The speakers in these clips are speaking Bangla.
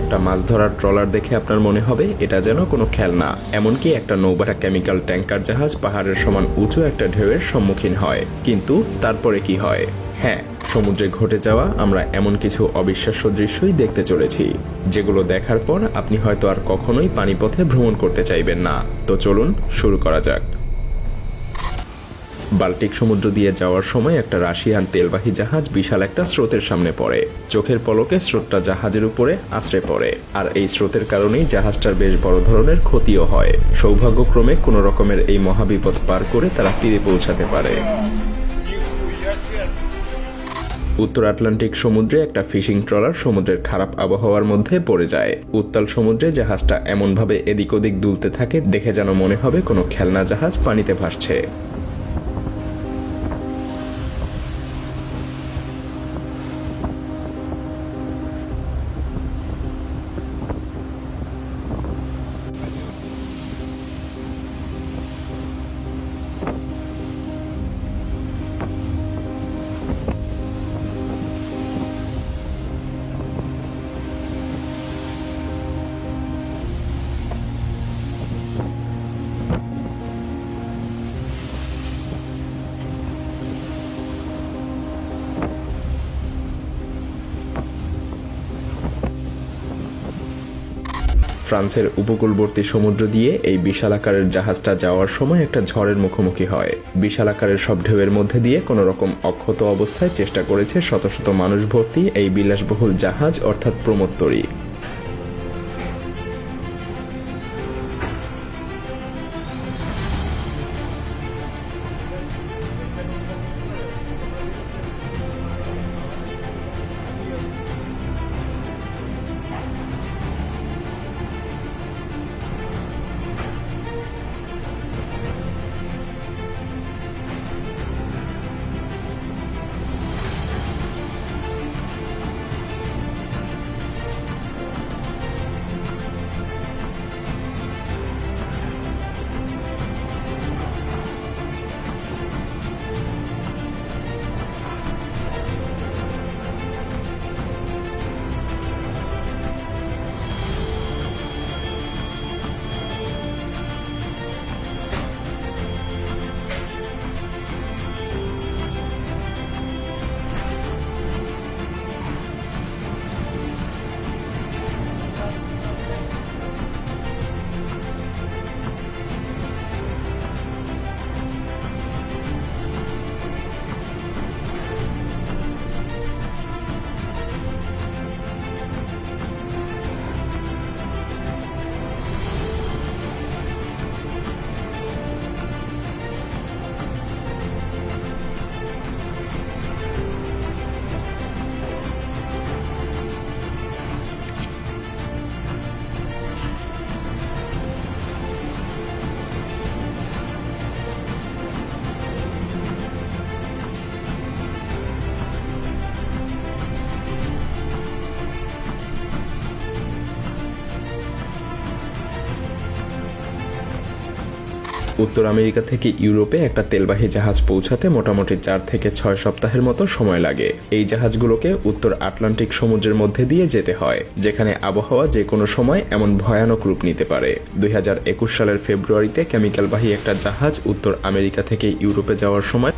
একটা মাছ ধরার ট্রলার দেখে আপনার মনে হবে এটা যেন কোনো খেলনা। এমনকি একটা নৌবাটা কেমিক্যাল ট্যাঙ্কার জাহাজ পাহাড়ের সমান উঁচু একটা ঢেউয়ের সম্মুখীন হয়। কিন্তু তারপরে কি হয়? হ্যাঁ সমুদ্রে ঘটে যাওয়া আমরা এমন কিছু অবিশ্বাস্য দৃশ্যই দেখতে চলেছি, যেগুলো দেখার পর আপনি হয়তো আর কখনোই পানিপথে ভ্রমণ করতে চাইবেন না। তো চলুন, শুরু করা যাক। বাল্টিক সমুদ্র দিয়ে যাওয়ার সময় একটা রাশিয়ান তেলবাহী জাহাজ বিশাল একটা স্রোতের সামনে পড়ে। চোখের পলকে স্রোতটা জাহাজের উপরে আশ্রে পড়ে, আর এই স্রোতের কারণেই জাহাজটার বেশ বড় ধরনের ক্ষতিও হয়। সৌভাগ্যক্রমে কোনো রকমের এই মহাবিপদ পার করে তারা তীরে পৌঁছাতে পারে। উত্তর আটলান্টিক সমুদ্রে একটা ফিশিং ট্রলার সমুদ্রের খারাপ আবহাওয়ার মধ্যে পড়ে যায়। উত্তাল সমুদ্রে জাহাজটা এমনভাবে এদিক ওদিক দুলতে থাকে দেখে যেন মনে হবে কোনো খেলনা জাহাজ পানিতে ভাসছে। ফ্রান্সের উপকূলবর্তী সমুদ্র দিয়ে এই বিশাল আকারের জাহাজটা যাওয়ার সময় একটা ঝড়ের মুখোমুখি হয়। বিশাল আকারের সব ঢেউয়ের মধ্যে দিয়ে কোনো রকম অক্ষত অবস্থায় চেষ্টা করেছে শত শত মানুষ ভর্তি এই বিলাসবহুল জাহাজ, অর্থাৎ প্রমোত্তরী। উত্তর আমেরিকা থেকে ইউরোপে একটা তেলবাহী জাহাজ পৌঁছাতে মোটামুটি চার থেকে ছয় সপ্তাহের মতো সময় লাগে। এই জাহাজগুলোকে উত্তর আটলান্টিক সমুদ্রের মধ্যে দিয়ে যেতে হয়, যেখানে আবহাওয়া যে কোনো সময় এমন ভয়ানক রূপ নিতে পারে। দুই হাজার একুশ সালের ফেব্রুয়ারিতে কেমিক্যালবাহী একটা জাহাজ উত্তর আমেরিকা থেকে ইউরোপে যাওয়ার সময়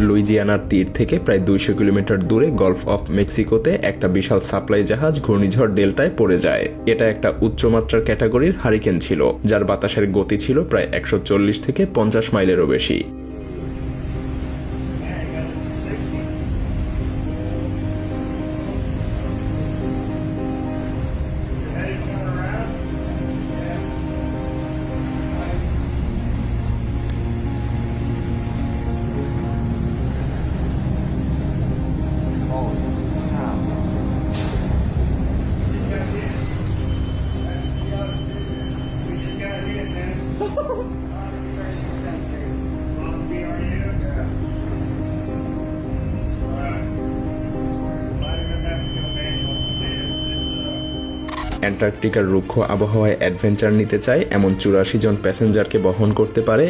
লুইজিয়ানার তীর থেকে প্রায় দুইশো কিলোমিটার দূরে গলফ অফ মেক্সিকোতে একটা বিশাল সাপ্লাই জাহাজ ঘূর্ণিঝড় ডেল্টায় পড়ে যায়। এটা একটা উচ্চমাত্রার ক্যাটাগরির হারিকেন ছিল, যার বাতাসের গতি ছিল প্রায় একশো চল্লিশ থেকে পঞ্চাশ মাইলেরও বেশি। অ্যান্টার্কটিকার রুক্ষ আবহাওয়ায় অ্যাডভেঞ্চার নিতে চায় এমন চুরাশি জন প্যাসেঞ্জারকে বহন করতে পারে।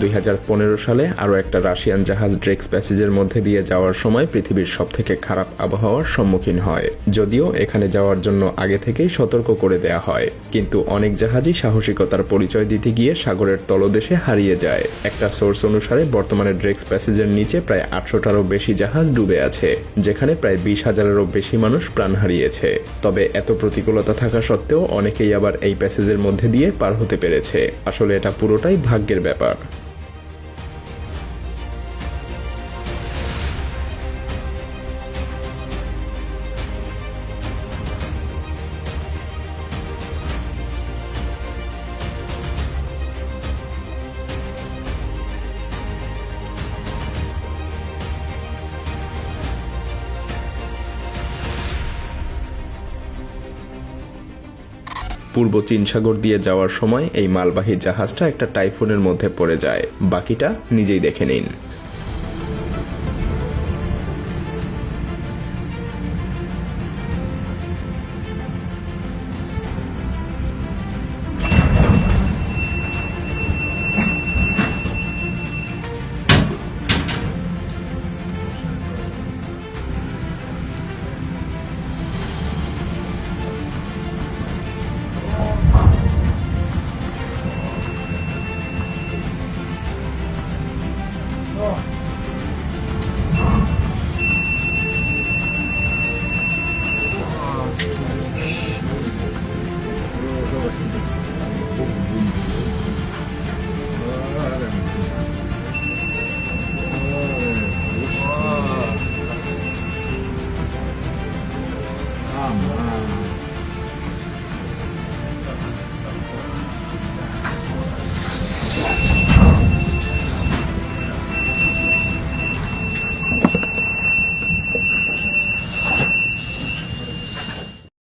দুই হাজার পনেরো সালে আরও একটা রাশিয়ান জাহাজ ড্রেক্স প্যাসেজের মধ্যে দিয়ে যাওয়ার সময় পৃথিবীর সবথেকে খারাপ আবহাওয়ার সম্মুখীন হয়, যদিও এখানে যাওয়ার জন্য আগে থেকেই সতর্ক করে দেয়া হয়। কিন্তু অনেক জাহাজই সাহসিকতার পরিচয় দিতে গিয়ে সাগরের তলদেশে হারিয়ে যায়। একটা সোর্স অনুসারে বর্তমানে ড্রেক্স প্যাসেজের নিচে প্রায় আটশোটারও বেশি জাহাজ ডুবে আছে, যেখানে প্রায় বিশ হাজারেরও বেশি মানুষ প্রাণ হারিয়েছে। তবে এত প্রতিকূলতা থাকা সত্ত্বেও অনেকেই আবার এই প্যাসেজের মধ্যে দিয়ে পার হতে পেরেছে। আসলে এটা পুরোটাই ভাগ্যের ব্যাপার। পূর্ব চীন সাগর দিয়ে যাওয়ার সময় এই মালবাহী জাহাজটা একটা টাইফুনের মধ্যে পড়ে যায়। বাকিটা নিজেই দেখে নিন।